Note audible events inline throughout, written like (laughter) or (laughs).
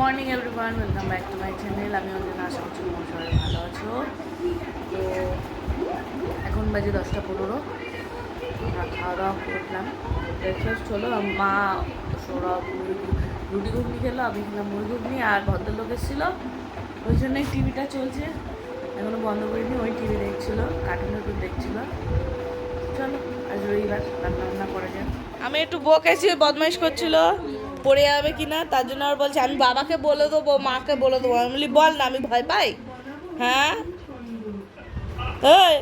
Morning everyone welcome back to my channel আমি অঞ্জনা, আশা করছি তোমরা সবাই ভালো আছো। তো এখন বাজে দশটা পনেরো। খাওয়া দাওয়া করলাম। ব্রেকফাস্ট হলো, মা, সৌরভ, রুটি ঘুগনি খেলো, আমি খেলাম মুড়ি ঘুগনি, আর ভদ্রলোক এসেছিল। ওই জন্যই টিভিটা চলছে। এখনও বন্ধ করিনি, ওই টিভি দেখছিলো কার্টুন টার্টুন দেখছিলো। চলো, আজ রবিবার রান্না বান্না করা যায় আমি একটু বকেছি, বদমাইশ করছিল। পড়ে যাবে কিনা তার জন্য আর বলছে আমি বাবাকে বলে দেবো মাকে বলে দেবো। আমি বলি বল না আমি ভয় পাই। হ্যাঁ? এই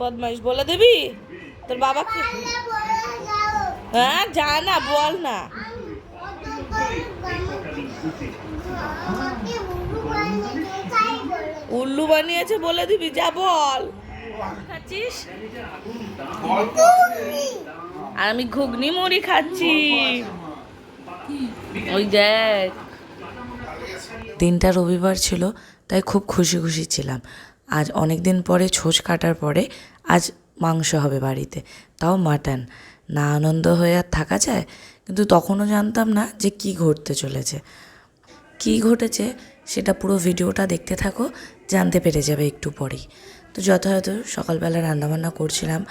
বদমাইশ বলে দিবি? তোর বাবাকে? হ্যাঁ যা না বল না। উল্লু বানিয়েছে বলে দিবি যা বল। খাচ্ছিস? আর আমি ঘুগনি মুড়ি খাচ্ছি। ওই দেখ। দিনটা রবিবার ছিল, তাই খুব খুশি খুশি ছিলাম। আজ অনেক দিন পরে ছোঁচ কাটার পরে আজ মাংস হবে বাড়িতে। তাও মাটন। না আনন্দ হয়ে আর থাকা যায়? কিন্তু তখনও জানতাম না যে কি ঘটতে চলেছে। কি ঘটেছে সেটা পুরো ভিডিওটা দেখতে থাকো, জানতে পেরে যাবে একটু পরেই। তো যথাযথ সকালবেলা রান্নাবান্না করছিলাম।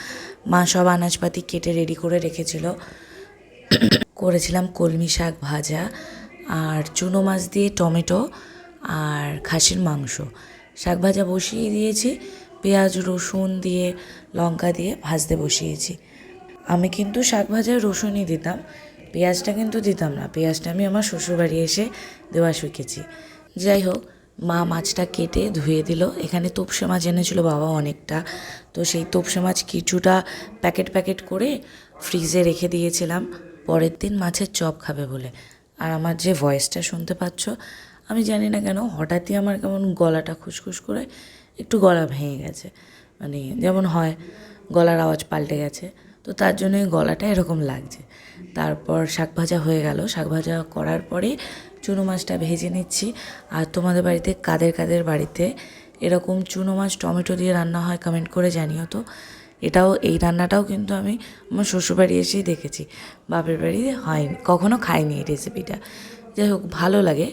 মা সব আনাজপাতি কেটে রেডি করে রেখেছিল। করেছিলাম কলমি শাক ভাজা আর চুনো মাছ দিয়ে টমেটো আর খাসির মাংস। শাক ভাজা বসিয়ে দিয়েছি, পেঁয়াজ, রসুন দিয়ে, লঙ্কা দিয়ে ভাজতে বসিয়েছি। আমি কিন্তু শাক ভাজায় রসুনই দিতাম, পেঁয়াজটা কিন্তু দিতাম না। পেঁয়াজটা আমি আমার শ্বশুরবাড়ি এসে দেওয়া শিখেছি। যাই হোক, মা মাছটা কেটে ধুয়ে দিল। এখানে তোপসে মাছ এনেছিল বাবা অনেকটা। তো সেই তোপসে মাছ কিছুটা প্যাকেট প্যাকেট করে ফ্রিজে রেখে দিয়েছিলাম। পরের দিন মাছের চপ খাবে বলে। আর আমার যে ভয়েসটা শুনতে পাচ্ছ, আমি জানি না কেন, হঠাৎই আমার কেমন গলাটা খুসখুস করে একটু গলা ভেঙে গেছে। মানে যেমন হয়, গলার আওয়াজ পাল্টে গেছে। তো তার জন্যই গলাটা এরকম লাগছে। তারপর শাক ভাজা হয়ে গেল। শাক ভাজা করার পরে চুনো মাছটা ভেজে নিচ্ছি। আর তোমাদের বাড়িতে, কাদের কাদের বাড়িতে এরকম চুনো মাছ টমেটো দিয়ে রান্না হয় কমেন্ট করে জানিও তো। এটাও, এই রান্নাটাও কিন্তু আমি আমার শ্বশুরবাড়ি এসেই দেখেছি। বাপের বাড়ি হয়নি কখনো খাইনি এই রেসিপিটা যাই হোক, ভালো লাগে।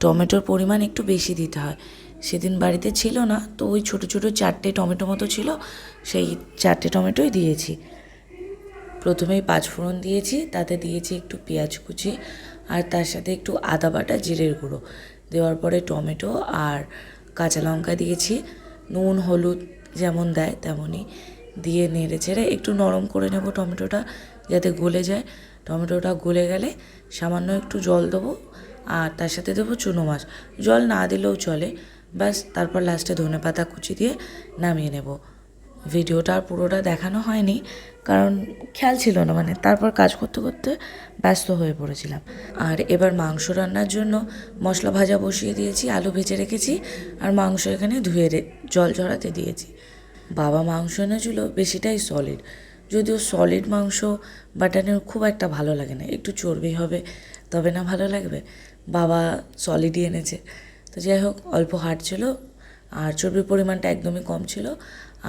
টমেটোর পরিমাণ একটু বেশি দিতে হয়। সেদিন বাড়িতে ছিল না, তো ওই ছোটো ছোটো চারটে টমেটো মতো ছিল, সেই চারটে টমেটোই দিয়েছি। প্রথমেই পাঁচফোড়ন দিয়েছি, তাতে দিয়েছি একটু পেঁয়াজ কুচি আর তার সাথে একটু আদা বাটা, জিরের গুঁড়ো। দেওয়ার পরে টমেটো আর কাঁচা লঙ্কা দিয়েছি, নুন, হলুদ যেমন দেয় তেমনই দিয়ে নেড়ে ছেড়ে একটু নরম করে নেব টমেটোটা যাতে গলে যায়। টমেটোটা গলে গেলে সামান্য একটু জল দেবো আর তার সাথে দেবো চুনো মাছ। জল না দিলেও চলে। ব্যাস, তারপর লাস্টে ধনে পাতা কুচি দিয়ে নামিয়ে নেব। ভিডিওটা আর পুরোটা দেখানো হয়নি, কারণ খেয়াল ছিল না মানে তারপর কাজ করতে করতে ব্যস্ত হয়ে পড়েছিলাম। আর এবার মাংস রান্নার জন্য মশলা ভাজা বসিয়ে দিয়েছি, আলু ভেজে রেখেছি, আর মাংস এখানে ধুয়ে জল ঝরাতে দিয়েছি। বাবা মাংস এনেছিল, বেশিটাই সলিড যদিও সলিড মাংস বাটানের খুব একটা ভালো লাগে না, একটু চর্বি হবে, তবে না ভালো লাগবে? বাবা সলিডই এনেছে। তো যাই হোক, অল্প হাট ছিল, আর চর্বির পরিমাণটা একদমই কম ছিল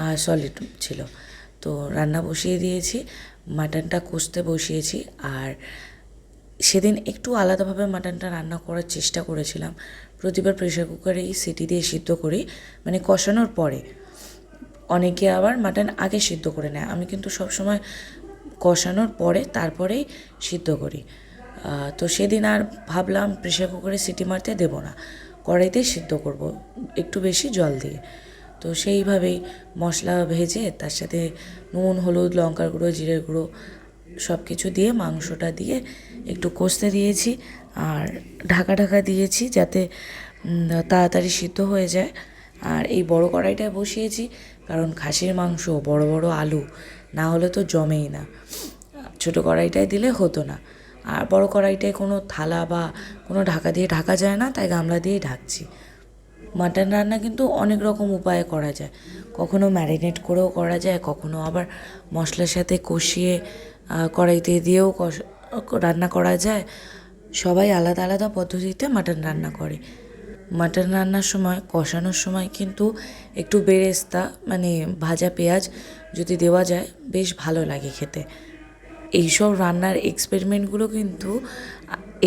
আর সলিড ছিল। তো রান্না বসিয়ে দিয়েছি, মাটনটা কষতে বসিয়েছি আর সেদিন একটু আলাদাভাবে মাটনটা রান্না করার চেষ্টা করেছিলাম। প্রতিবার প্রেশার কুকারেই সিটি দিয়ে সিদ্ধ করি মানে কষানোর পরে। অনেকে আবার মাটন আগে সিদ্ধ করে নেয়। আমি কিন্তু সবসময় কষানোর পরে তারপরেই সিদ্ধ করি। তো সেদিন আর ভাবলাম প্রেশার কুকারে সিটি মারতে দেবো না। কড়াইতেই সিদ্ধ করব, একটু বেশি জল দিয়ে। তো সেইভাবেই মশলা ভেজে তার সাথে নুন, হলুদ, লঙ্কার গুঁড়ো, জিরের গুঁড়ো সব কিছু দিয়ে মাংসটা দিয়ে একটু কষতে দিয়েছি আর ঢাকা ঢাকা দিয়েছি যাতে তাড়াতাড়ি সিদ্ধ হয়ে যায়। আর এই বড় কড়াইটায় বসিয়েছি কারণ খাসির মাংস, বড় বড় আলু, না হলে তো জমেই না। ছোটো কড়াইটায় দিলে হতো না। আর বড় কড়াইটায় কোনো থালা বা কোনো ঢাকা দিয়ে ঢাকা যায় না, তাই গামলা দিয়েই ঢাকছি। মাটন রান্না কিন্তু অনেক রকম উপায়ে করা যায়। কখনো ম্যারিনেট করেও করা যায়, কখনো আবার মশলার সাথে কষিয়ে কড়াইতে দিয়েও রান্না করা যায়। সবাই আলাদা আলাদা পদ্ধতিতে মাটন রান্না করে। মাটন রান্নার সময়, কষানোর সময় কিন্তু একটু বেরেস্তা মানে ভাজা পেঁয়াজ যদি দেওয়া যায়, বেশ ভালো লাগে খেতে। এইসব রান্নার এক্সপেরিমেন্টগুলো কিন্তু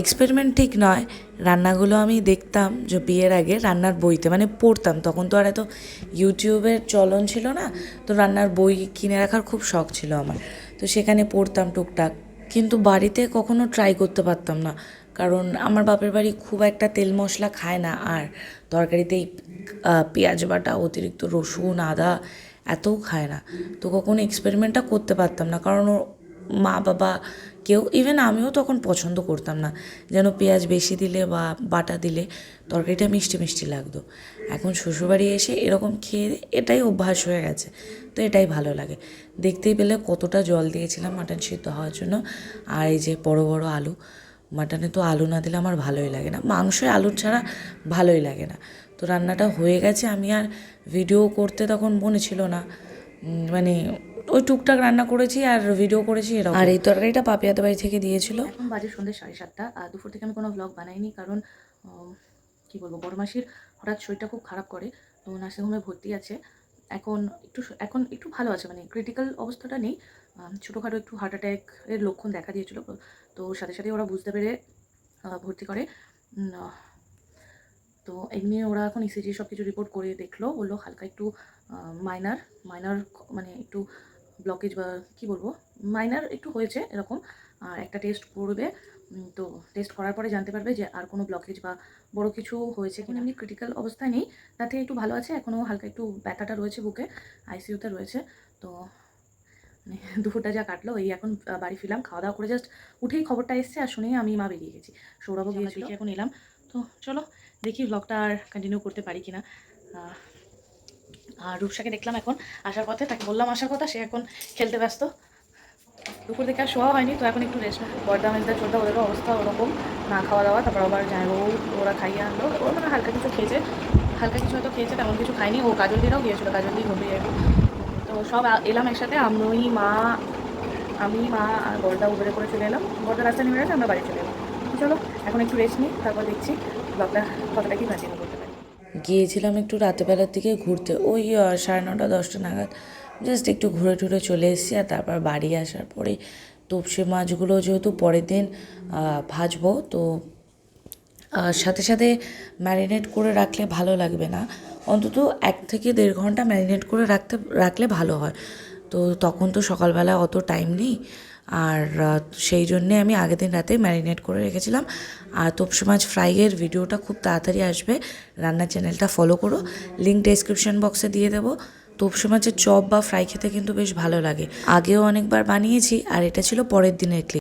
এক্সপেরিমেন্ট ঠিক নয়। রান্নাগুলো আমি দেখতাম যে বিয়ের আগে রান্নার বইতে মানে পড়তাম। তখন তো আর এত ইউটিউবের চলন ছিল না তো রান্নার বই কিনে রাখার খুব শখ ছিল আমার। তো সেখানে পড়তাম টুকটাক। কিন্তু বাড়িতে কখনো ট্রাই করতে পারতাম না। কারণ আমার বাপের বাড়ি খুব একটা তেল মশলা খায় না। আর তরকারিতে এই আহ, পেঁয়াজ বাটা অতিরিক্ত রসুন আদা এতও খায় না। তো কখনো এক্সপেরিমেন্টটা করতে পারতাম না। কারণ মা বাবা কেউ ইভেন আমিও তখন পছন্দ করতাম না। যেন পেঁয়াজ বেশি দিলে বা বাটা দিলে তরকারিটা মিষ্টি মিষ্টি লাগতো। এখন শ্বশুরবাড়ি এসে এরকম খেয়ে এটাই অভ্যাস হয়ে গেছে, তো এটাই ভালো লাগে। দেখতেই পেলে কতটা জল দিয়েছিলাম মাটন সিদ্ধ হওয়ার জন্য। আর এই যে বড় বড় আলু, মাটনে তো আলু না দিলে আমার ভালোই লাগে না। মাংসে আলু ছাড়া ভালোই লাগে না। তো রান্নাটা হয়ে গেছে, আমি আর ভিডিও করতে তখন মনে ছিল না। মানে ওই টুকটাক রান্না করেছি আর ভিডিও করেছি এরকম। আর এই তরকারিটা পাপিয়াতে বাড়ি থেকে দিয়েছিল। এখন বাজে সন্ধ্যে সাড়ে সাতটা। আর দুপুর থেকে আমি কোনো ব্লগ বানাইনি কারণ কি বলব বড় মাসির হঠাৎ শরীরটা খুব খারাপ করে। তো নার্সিংহোমে ভর্তি আছে। এখন একটু এখন একটু ভালো আছে মানে ক্রিটিক্যাল অবস্থাটা নেই। ছোটোখাটো একটু হার্ট অ্যাটাকের লক্ষণ দেখা দিয়েছিল। তো সাথে সাথে ওরা বুঝতে পেরে ভর্তি করে। তো এমনি ওরা এখন ইসিজি সব কিছু রিপোর্ট করে দেখল। বলল হালকা একটু মাইনার মাইনার মানে একটু ব্লকেজ বা কি বলব? মাইনার একটু হয়েছে এরকম আর একটা টেস্ট করবে তো টেস্ট করার পরে জানতে পারবে যে আর কোনো ব্লকেজ বা বড় কিছু হয়েছে কিনা। এমনি ক্রিটিক্যাল অবস্থায় নেই তার থেকে একটু ভালো আছে এখনও হালকা একটু ব্যথাটা রয়েছে বুকে আইসিইউতে রয়েছে তো মানে (laughs) দুপুরটা যা কাটলো এই এখন বাড়ি ফিরলাম খাওয়া দাওয়া করে জাস্ট উঠেই খবরটা এসছে আর শুনেই আমি মা বেরিয়ে গেছি। সৌরভও গিয়েছিল। এখন এলাম তো চলো দেখি ব্লগটা আর কন্টিনিউ করতে পারি কিনা। আর রূপসাকে দেখলাম এখন আসার পথে, তাকে বললাম আসার কথা, সে এখন খেলতে ব্যস্ত। দুপুর থেকে আর শোয়া হয়নি, তো এখন একটু রেস্ট বর্দা মেজদা চোদ্দা ওদেরও অবস্থা ওরকম। না খাওয়া দাওয়া, তারপর আবার জামাইবাবু, ওরা খাইয়ে আনলো। ওরা মানে হালকা কিছু খেয়েছে। হালকা কিছু হয়তো খেয়েছে, তেমন কিছু খায়নি। ও কাজল দিরাও গিয়েছিল, কাজল দিয়ে ঘুমিয়ে যাবে তো সব এলাম একসাথে। আমি মা আমি, মা আর বড়দা উবেরে করে চলে এলাম। বড়দা রাস্তা নেমে গেছে, আমরা বাড়ি চলে এলাম। চলো, এখন একটু রেস্ট নিই, তারপর দেখছি ব্লগটা কতটা কি কন্টিনিউ করতে পারি। গিয়েছিলাম একটু রাতেবেলার দিকে ঘুরতে। ওই সাড়ে নটা, দশটা নাগাদ জাস্ট একটু ঘুরে টুরে চলে এসেছি আর তারপর বাড়ি আসার পরে তোপসে মাছগুলো যেহেতু পরের দিন ভাজবো, তো সাথে সাথে ম্যারিনেট করে রাখলে ভালো লাগবে না। অন্তত এক থেকে দেড় ঘণ্টা ম্যারিনেট করে রাখতে, রাখলে ভালো হয়। তো তখন তো সকালবেলা অত টাইম নেই। আর সেই জন্যে আমি আগের দিন রাতে ম্যারিনেট করে রেখেছিলাম। আর তোপসে মাছ ফ্রাইয়ের ভিডিওটা খুব তাড়াতাড়ি আসবে। রান্নার চ্যানেলটা ফলো করো। লিঙ্ক ডেসক্রিপশন বক্সে দিয়ে দেবো। তোপসে মাছের চপ বা ফ্রাই খেতে কিন্তু বেশ ভালো লাগে। আগেও অনেকবার বানিয়েছি, আর এটা ছিল পরের দিনের ক্লিপ